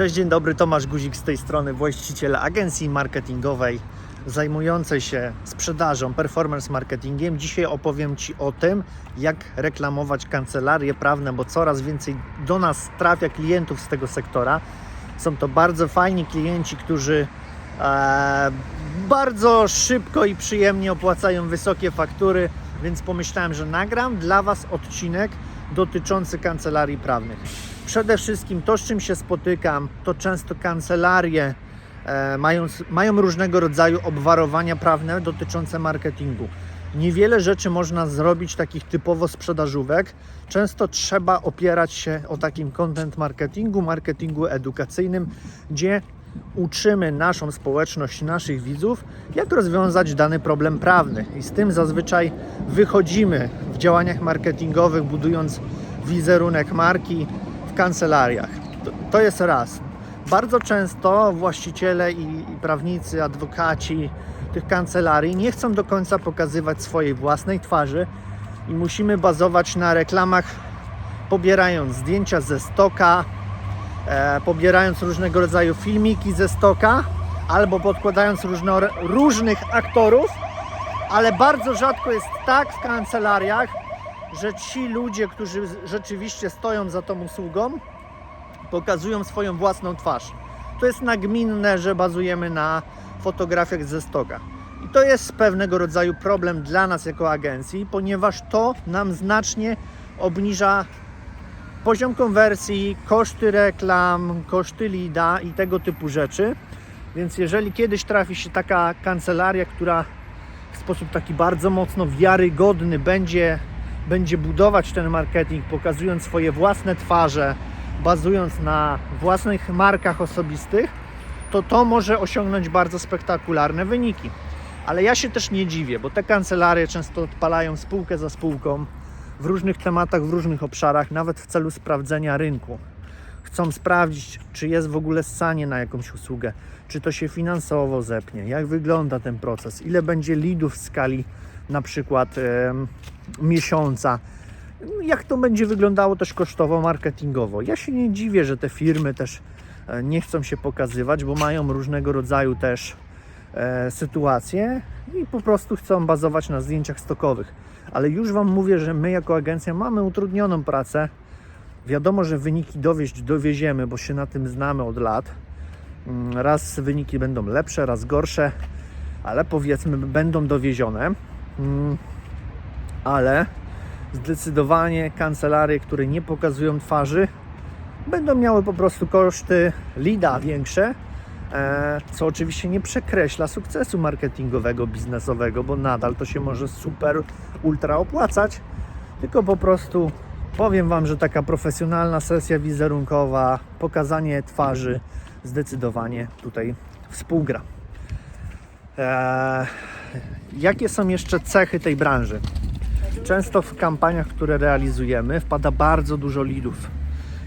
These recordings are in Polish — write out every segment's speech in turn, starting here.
Cześć, dzień dobry, Tomasz Guzik z tej strony, właściciel agencji marketingowej zajmującej się sprzedażą, performance marketingiem. Dzisiaj opowiem Ci o tym, jak reklamować kancelarie prawne, bo coraz więcej do nas trafia klientów z tego sektora. Są to bardzo fajni klienci, którzy e, bardzo szybko i przyjemnie opłacają wysokie faktury, więc pomyślałem, że nagram dla Was odcinek dotyczący kancelarii prawnych. Przede wszystkim to, z czym się spotykam, to często kancelarie e, mają, mają różnego rodzaju obwarowania prawne dotyczące marketingu. Niewiele rzeczy można zrobić takich typowo sprzedażówek. Często trzeba opierać się o takim content marketingu, marketingu edukacyjnym, gdzie uczymy naszą społeczność, naszych widzów, jak rozwiązać dany problem prawny. I z tym zazwyczaj wychodzimy w działaniach marketingowych, budując wizerunek marki kancelariach. To, to jest raz. Bardzo często właściciele i, i prawnicy, adwokaci tych kancelarii nie chcą do końca pokazywać swojej własnej twarzy i musimy bazować na reklamach, pobierając zdjęcia ze stoka, e, pobierając różnego rodzaju filmiki ze stoka albo podkładając różno, różnych aktorów, ale bardzo rzadko jest tak w kancelariach, że ci ludzie, którzy rzeczywiście stoją za tą usługą, pokazują swoją własną twarz. To jest nagminne, że bazujemy na fotografiach ze stoka. I to jest pewnego rodzaju problem dla nas jako agencji, ponieważ to nam znacznie obniża poziom konwersji, koszty reklam, koszty lida i tego typu rzeczy. Więc jeżeli kiedyś trafi się taka kancelaria, która w sposób taki bardzo mocno wiarygodny będzie, będzie budować ten marketing, pokazując swoje własne twarze, bazując na własnych markach osobistych, to to może osiągnąć bardzo spektakularne wyniki. Ale ja się też nie dziwię, bo te kancelarie często odpalają spółkę za spółką w różnych tematach, w różnych obszarach, nawet w celu sprawdzenia rynku. Chcą sprawdzić, czy jest w ogóle scanie na jakąś usługę, czy to się finansowo zepnie, jak wygląda ten proces, ile będzie lidów w skali na przykład miesiąca, jak to będzie wyglądało też kosztowo, marketingowo. Ja się nie dziwię, że te firmy też e, nie chcą się pokazywać, bo mają różnego rodzaju też e, sytuacje i po prostu chcą bazować na zdjęciach stokowych. Ale już Wam mówię, że my jako agencja mamy utrudnioną pracę. Wiadomo, że wyniki dowieść dowieziemy, bo się na tym znamy od lat. Mm, Raz wyniki będą lepsze, raz gorsze, ale powiedzmy będą dowiezione. Mm, Ale zdecydowanie kancelarie, które nie pokazują twarzy, będą miały po prostu koszty lida większe, e, co oczywiście nie przekreśla sukcesu marketingowego, biznesowego, bo nadal to się może super, ultra opłacać, tylko po prostu powiem Wam, że taka profesjonalna sesja wizerunkowa, pokazanie twarzy zdecydowanie tutaj współgra. E, jakie są jeszcze cechy tej branży? Często w kampaniach, które realizujemy, wpada bardzo dużo lidów.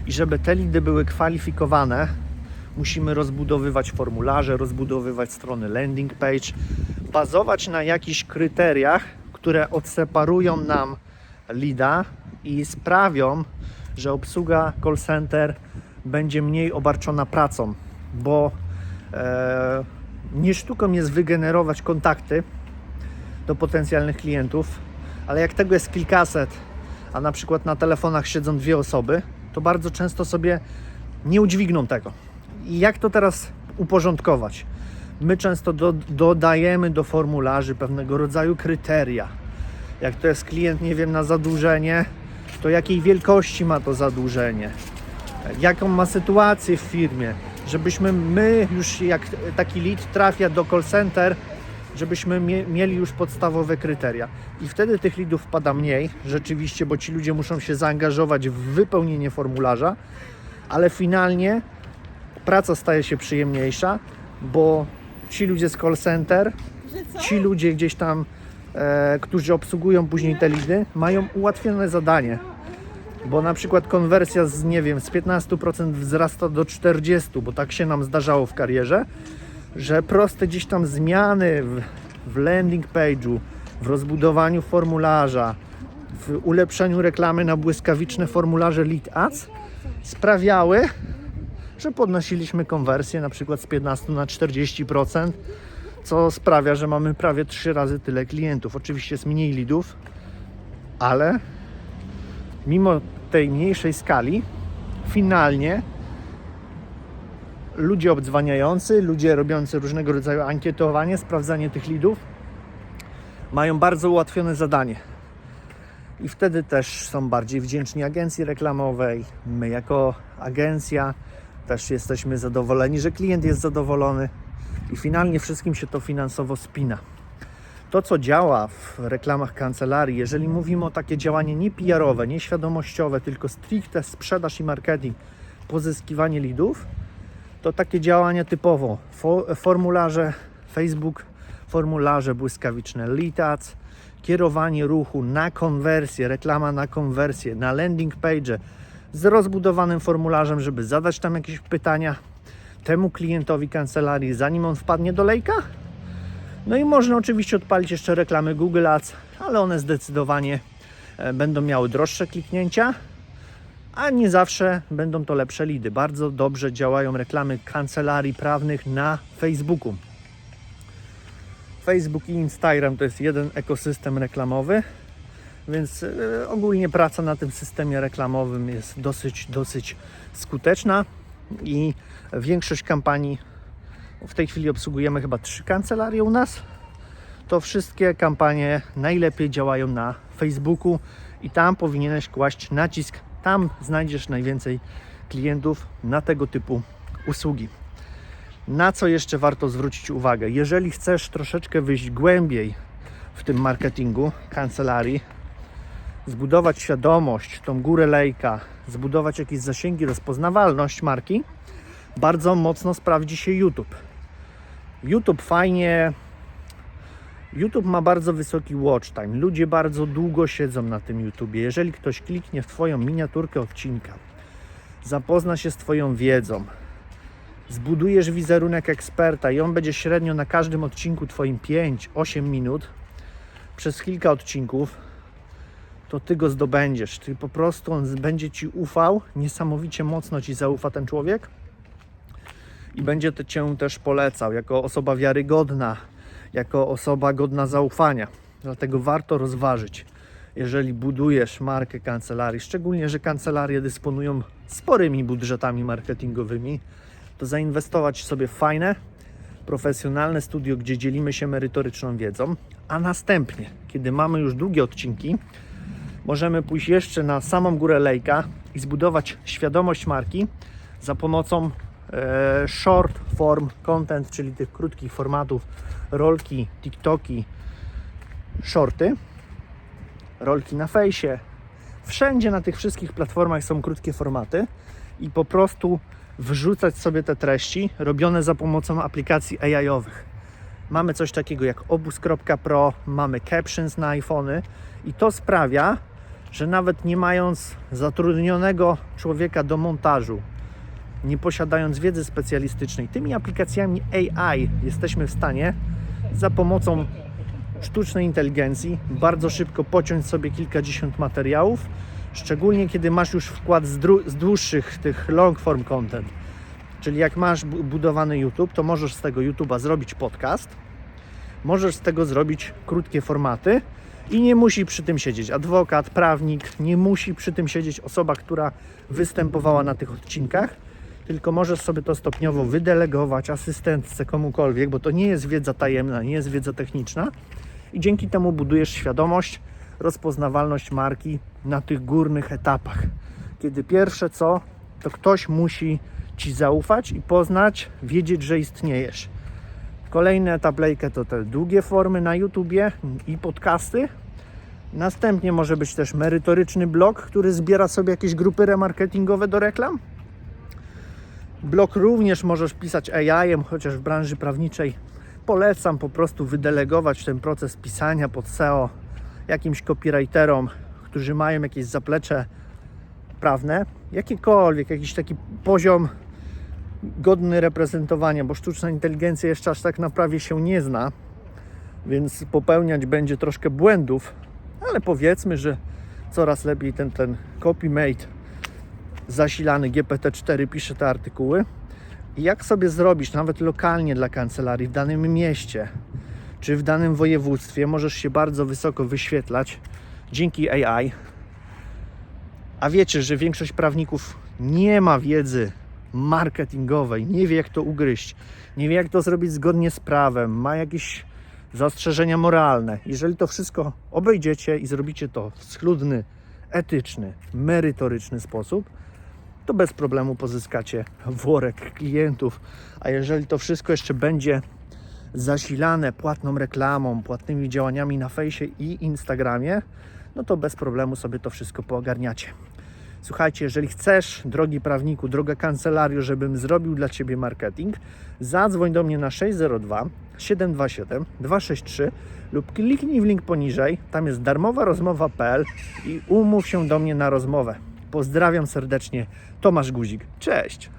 I żeby te lidy były kwalifikowane, musimy rozbudowywać formularze, rozbudowywać strony landing page, bazować na jakichś kryteriach, które odseparują nam lida i sprawią, że obsługa call center będzie mniej obarczona pracą, bo e, nie sztuką jest wygenerować kontakty do potencjalnych klientów, ale jak tego jest kilkaset, a na przykład na telefonach siedzą dwie osoby, to bardzo często sobie nie udźwigną tego. I jak to teraz uporządkować? My często do, dodajemy do formularzy pewnego rodzaju kryteria. Jak to jest klient, nie wiem, na zadłużenie, to jakiej wielkości ma to zadłużenie, jaką ma sytuację w firmie, żebyśmy my już jak taki lead trafia do call center, żebyśmy mie- mieli już podstawowe kryteria. I wtedy tych lidów wpada mniej, rzeczywiście, bo ci ludzie muszą się zaangażować w wypełnienie formularza, ale finalnie praca staje się przyjemniejsza, bo ci ludzie z call center, ci ludzie gdzieś tam, e, którzy obsługują później te lidy, mają ułatwione zadanie. Bo na przykład konwersja z, nie wiem, z 15% wzrasta do 40%, bo tak się nam zdarzało w karierze, że proste gdzieś tam zmiany w, w landing page'u, w rozbudowaniu formularza, w ulepszeniu reklamy na błyskawiczne formularze lead ads sprawiały, że podnosiliśmy konwersję na przykład z 15 na 40%, co sprawia, że mamy prawie 3 razy tyle klientów. Oczywiście jest mniej lidów, ale mimo tej mniejszej skali, finalnie ludzie obdzwaniający, ludzie robiący różnego rodzaju ankietowanie, sprawdzanie tych lidów, mają bardzo ułatwione zadanie. I wtedy też są bardziej wdzięczni agencji reklamowej. My, jako agencja, też jesteśmy zadowoleni, że klient jest zadowolony, i finalnie wszystkim się to finansowo spina. To, co działa w reklamach kancelarii, jeżeli mówimy o takie działanie nie PR-owe, nie świadomościowe, tylko stricte sprzedaż i marketing, pozyskiwanie lidów, to takie działania typowo fo- formularze Facebook, formularze błyskawiczne lead ads, kierowanie ruchu na konwersję, reklama na konwersję, na landing page z rozbudowanym formularzem, żeby zadać tam jakieś pytania temu klientowi kancelarii, zanim on wpadnie do lejka. No i można oczywiście odpalić jeszcze reklamy Google Ads, ale one zdecydowanie e, będą miały droższe kliknięcia, a nie zawsze będą to lepsze lidy. Bardzo dobrze działają reklamy kancelarii prawnych na Facebooku. Facebook i Instagram to jest jeden ekosystem reklamowy, więc e, ogólnie praca na tym systemie reklamowym jest dosyć, dosyć skuteczna i większość kampanii w tej chwili obsługujemy chyba trzy kancelarie u nas. To wszystkie kampanie najlepiej działają na Facebooku i tam powinieneś kłaść nacisk. Tam znajdziesz najwięcej klientów na tego typu usługi. Na co jeszcze warto zwrócić uwagę? Jeżeli chcesz troszeczkę wyjść głębiej w tym marketingu kancelarii, zbudować świadomość, tą górę lejka, zbudować jakieś zasięgi, rozpoznawalność marki, bardzo mocno sprawdzi się YouTube. YouTube fajnie. YouTube ma bardzo wysoki watch time. Ludzie bardzo długo siedzą na tym YouTubie. Jeżeli ktoś kliknie w Twoją miniaturkę odcinka, zapozna się z Twoją wiedzą, zbudujesz wizerunek eksperta i on będzie średnio na każdym odcinku Twoim 5-8 minut przez kilka odcinków, to Ty go zdobędziesz. Ty po prostu on będzie Ci ufał, niesamowicie mocno Ci zaufa ten człowiek i będzie te Cię też polecał jako osoba wiarygodna, jako osoba godna zaufania. Dlatego warto rozważyć, jeżeli budujesz markę kancelarii, szczególnie, że kancelarie dysponują sporymi budżetami marketingowymi, to zainwestować sobie w fajne, profesjonalne studio, gdzie dzielimy się merytoryczną wiedzą, a następnie, kiedy mamy już długie odcinki, możemy pójść jeszcze na samą górę lejka i zbudować świadomość marki za pomocą short form content, czyli tych krótkich formatów, rolki, TikToki, shorty, rolki na fejsie. Wszędzie na tych wszystkich platformach są krótkie formaty i po prostu wrzucać sobie te treści robione za pomocą aplikacji AI-owych. Mamy coś takiego jak obus.pro, mamy captions na iPhony i to sprawia, że nawet nie mając zatrudnionego człowieka do montażu, nie posiadając wiedzy specjalistycznej, tymi aplikacjami AI jesteśmy w stanie za pomocą sztucznej inteligencji bardzo szybko pociąć sobie kilkadziesiąt materiałów, szczególnie kiedy masz już wkład z, z dłuższych tych long form content. Czyli jak masz bu- budowany YouTube, to możesz z tego YouTube'a zrobić podcast, możesz z tego zrobić krótkie formaty i nie musi przy tym siedzieć adwokat, prawnik, nie musi przy tym siedzieć osoba, która występowała na tych odcinkach, tylko możesz sobie to stopniowo wydelegować asystentce komukolwiek, bo to nie jest wiedza tajemna, nie jest wiedza techniczna i dzięki temu budujesz świadomość, rozpoznawalność marki na tych górnych etapach. Kiedy pierwsze co, to ktoś musi Ci zaufać i poznać, wiedzieć, że istniejesz. Kolejny etap to te długie formy na YouTubie i podcasty. Następnie może być też merytoryczny blog, który zbiera sobie jakieś grupy remarketingowe do reklam. Blog również możesz pisać AI-em, chociaż w branży prawniczej. Polecam po prostu wydelegować ten proces pisania pod SEO jakimś copywriterom, którzy mają jakieś zaplecze prawne, jakiekolwiek, jakiś taki poziom godny reprezentowania, bo sztuczna inteligencja jeszcze aż tak na prawie się nie zna, więc popełniać będzie troszkę błędów, ale powiedzmy, że coraz lepiej ten, ten copy-mate zasilany GPT-4 pisze te artykuły. I jak sobie zrobić, nawet lokalnie dla kancelarii w danym mieście czy w danym województwie, możesz się bardzo wysoko wyświetlać dzięki AI. A wiecie, że większość prawników nie ma wiedzy marketingowej, nie wie jak to ugryźć, nie wie jak to zrobić zgodnie z prawem, ma jakieś zastrzeżenia moralne. Jeżeli to wszystko obejdziecie i zrobicie to w schludny, etyczny, merytoryczny sposób, to bez problemu pozyskacie worek klientów. A jeżeli to wszystko jeszcze będzie zasilane płatną reklamą, płatnymi działaniami na fejsie i Instagramie, no to bez problemu sobie to wszystko poogarniacie. Słuchajcie, jeżeli chcesz, drogi prawniku, droga kancelario, żebym zrobił dla Ciebie marketing, zadzwoń do mnie na 602 727 263 lub kliknij w link poniżej. Tam jest darmowa rozmowa.pl i umów się do mnie na rozmowę. Pozdrawiam serdecznie, Tomasz Guzik. Cześć!